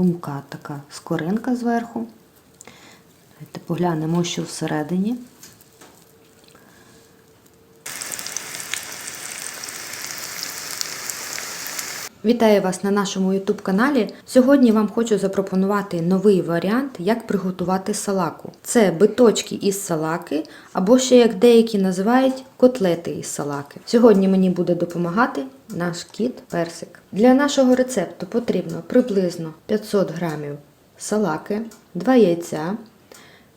хрумка така скоринка зверху. Давайте поглянемо, що всередині. Вітаю вас на нашому YouTube каналі. Сьогодні вам хочу запропонувати новий варіант, як приготувати салаку. Це биточки із салаки, або ще як деякі називають котлети із салаки. Сьогодні мені буде допомагати наш кіт персик. Для нашого рецепту потрібно приблизно 500 грамів салаки, 2 яйця,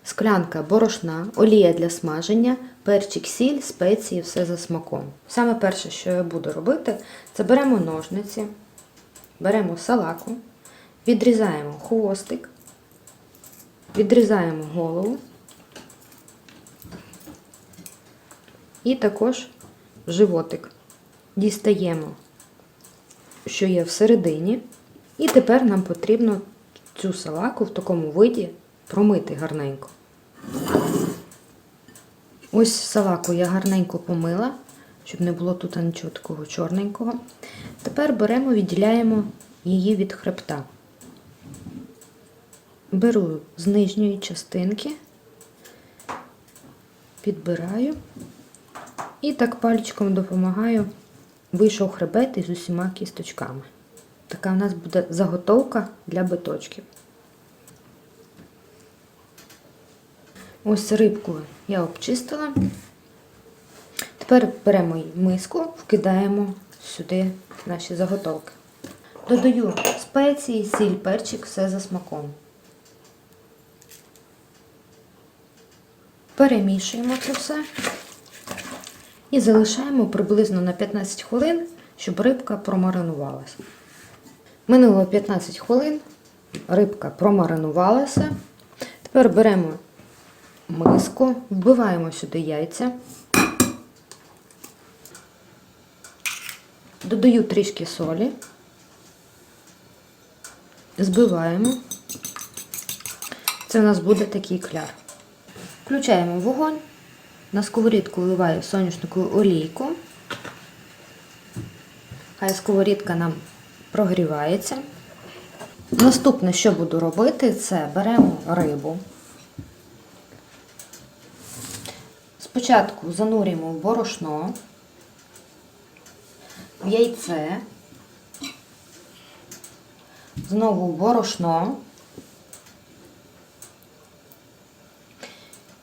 склянка борошна, олія для смаження, перчик, сіль, спеції, все за смаком. Саме перше, що я буду робити, це беремо ножниці, беремо салаку, відрізаємо хвостик, відрізаємо голову і також животик. Дістаємо, що є всередині, і тепер нам потрібно цю салаку в такому виді промити гарненько. Ось салаку я гарненько помила, щоб не було тут нічого такого чорненького. Тепер беремо, відділяємо її від хребта. Беру з нижньої частинки, підбираю і так пальчиком допомагаю, вийшов хребет із усіма кісточками. Така у нас буде заготовка для биточків. Ось рибку я обчистила. Тепер беремо миску, вкидаємо сюди наші заготовки. Додаю спеції, сіль, перчик, все за смаком. Перемішуємо це все і залишаємо приблизно на 15 хвилин, щоб рибка промаринувалася. Минуло 15 хвилин, рибка промаринувалася. Тепер беремо миску, вбиваємо сюди яйця, додаю трішки солі, збиваємо. Це у нас буде такий кляр. Включаємо вогонь, на сковорідку вливаю соняшникову олійку. Хай сковорідка нам прогрівається. Наступне, що буду робити, це беремо рибу. Спочатку занурюємо в борошно, в яйце, знову в борошно,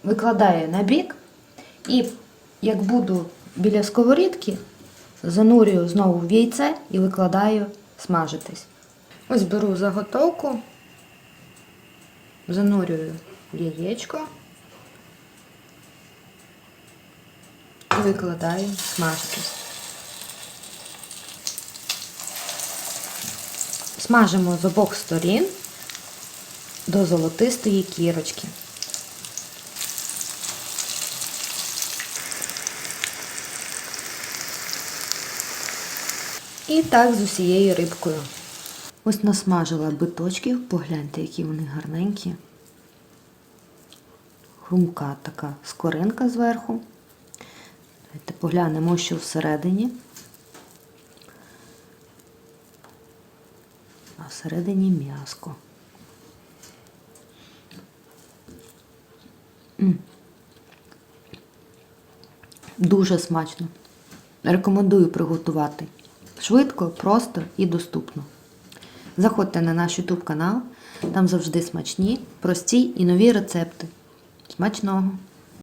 викладаю на бік і, як буду біля сковорідки, занурюю знову в яйце і викладаю смажитись. Ось беру заготовку, занурюю в яєчко. Викладаю смажитись. Смажимо з обох сторін до золотистої кірочки. І так з усією рибкою. Ось насмажила биточків, погляньте, які вони гарненькі. Хрумка така скоринка зверху. Давайте поглянемо, що всередині. А всередині м'яско. Дуже смачно. Рекомендую приготувати. Швидко, просто і доступно. Заходьте на наш YouTube канал, там завжди смачні, прості і нові рецепти. Смачного!